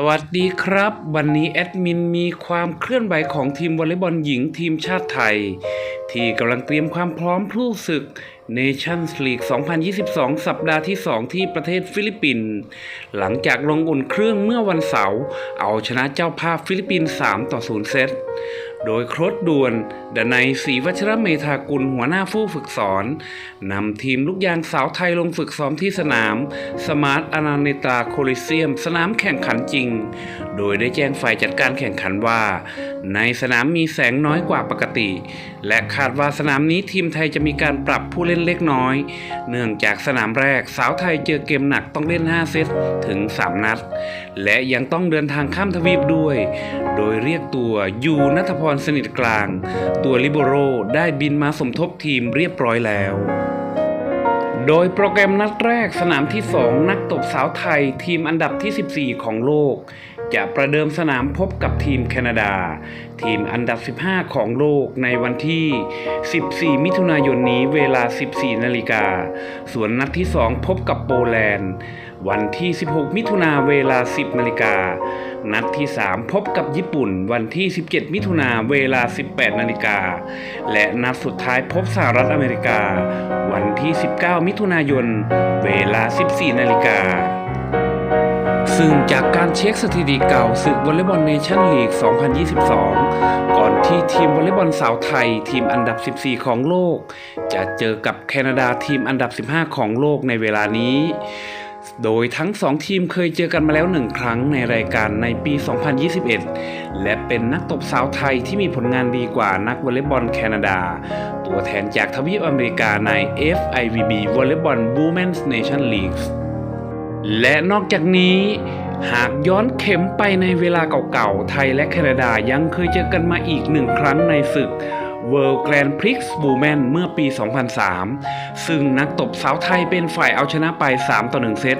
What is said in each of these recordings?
สวัสดีครับ วันนี้แอดมินมีความเคลื่อนไหวของทีมวอลเลย์บอลหญิงทีมชาติไทย ที่กำลังเตรียมความพร้อมผู้ศึก Nations League 2022 สัปดาห์ที่ 2 ที่ประเทศฟิลิปปินส์หลังจากลงอุ่นเครื่องเมื่อวันเสาร์เอาชนะเจ้าภาพฟิลิปปินส์3 ต่อ 0 เซต โดยโครดด่วนดนัยศรีวัชรเมธากุลหัวหน้าผู้ฝึกสอนนำทีมลูกยางสาวไทยลงฝึกซ้อมที่สนาม สมาร์ทอนาเนตาโคลิเซียม สนามแข่งขันจริง โดยได้แจ้งฝ่ายจัดการแข่งขันว่า ในสนามมีแสงน้อยกว่าปกติ และคาดว่าสนามนี้ทีมไทยจะมีการปรับผู้เล่นเล็กน้อย เนื่องจากสนามแรกสาวไทยเจอเกมหนักต้องเล่น 5 เซตถึง 3 นัด และยังต้องเดินทางข้ามทวีปด้วย โดยเรียกตัวยูนัทพรสนิทกลาง ตัวลิเบโรได้บินมาสมทบทีมเรียบร้อยแล้ว โดยโปรแกรมนัดแรกสนามที่ 2 นักตบสาวไทยทีมอันดับที่ 14 ของโลก จะประเดิมสนามพบกับทีมแคนาดา ทีมอันดับ 15 ของโลกในวันที่ 14 มิถุนายนนี้เวลา 14 นาฬิกา ส่วนนัดที่ 2 พบกับโปแลนด์ วันที่ 16 มิถุนาเวลา 10 นาฬิกา นัดที่ 3 พบกับญี่ปุ่น วันที่ 17 มิถุนาเวลา 18 นาฬิกา และนัดสุดท้ายพบสหรัฐอเมริกา วันที่ 19 มิถุนายน เวลา 14 นาฬิกา ซึ่งจากการเช็คสถิติเก่าศึกวอลเลย์บอลเนชั่นลีก 2022 ก่อนที่ทีมวอลเลย์บอลสาวไทยทีมอันดับ 14 ของโลก จะเจอกับแคนาดาทีมอันดับ 15 ของโลกในเวลานี้ โดยทั้งสองทีมเคยเจอกันมาแล้วหนึ่งครั้งในรายการในปี 2021 และเป็นนักตบสาวไทยที่มีผลงานดีกว่านักวอลเลย์บอลแคนาดา ตัวแทนจากทวีปอเมริกาใน FIVB Volleyball Women's Nation League และนอกจากนี้หากย้อนเข็มไปในเวลาเก่าๆ ไทยและแคนาดายังเคยเจอกันมาอีกหนึ่งครั้งในศึก World Grand Prix Women เมื่อปี 2003 ซึ่งนักตบสาวไทยเป็นฝ่ายเอาชนะไป 3 ต่อ 1 เซต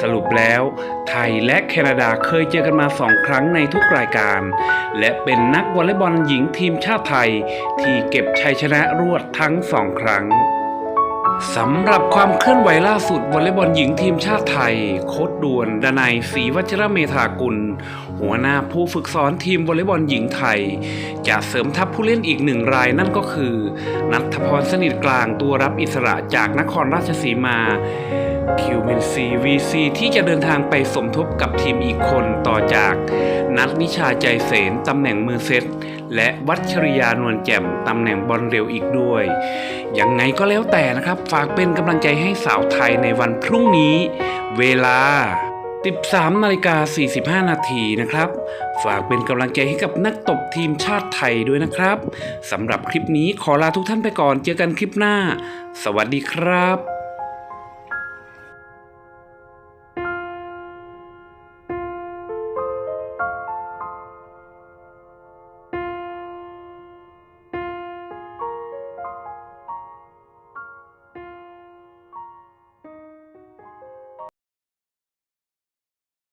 สรุปแล้ว ไทยและแคนาดาเคยเจอกันมา 2 ครั้งในทุกรายการ และเป็นนักวอลเลย์บอลหญิงทีมชาติไทย ที่เก็บชัยชนะรวดทั้ง 2 ครั้ง สำหรับความเคลื่อนไหวล่าสุดวอลเลย์บอลหญิงทีมชาติไทย โค้ดด่วนดนายศรีวัชรเมธากุล หัวหน้าผู้ฝึกสอนทีมวอลเลย์บอลหญิงไทย จะเสริมทัพผู้เล่นอีกหนึ่งรายนั่นก็คือ นัทพรสนิทกลางตัวรับอิสระจากนครราชสีมา คิวเมนซีวีซีที่จะเดินทางไปสมทบกับทีมอีกคนต่อจาก นัทนิชาใจเสนตำแหน่งมือเซต และวัชริยานวลแจ่มตำแหน่งบอลเร็วอีกด้วย ยังไงก็แล้วแต่นะครับ ฝากเป็นกำลังใจให้สาวไทยในวันพรุ่งนี้ เวลา 13นาฬิกา45 นาทีนะครับ ฝากเป็นกำลังใจให้กับนักตบทีมชาติไทยด้วยนะครับสำหรับคลิปนี้ขอลาทุกท่านไปก่อนเจอกันคลิปหน้า สวัสดีครับ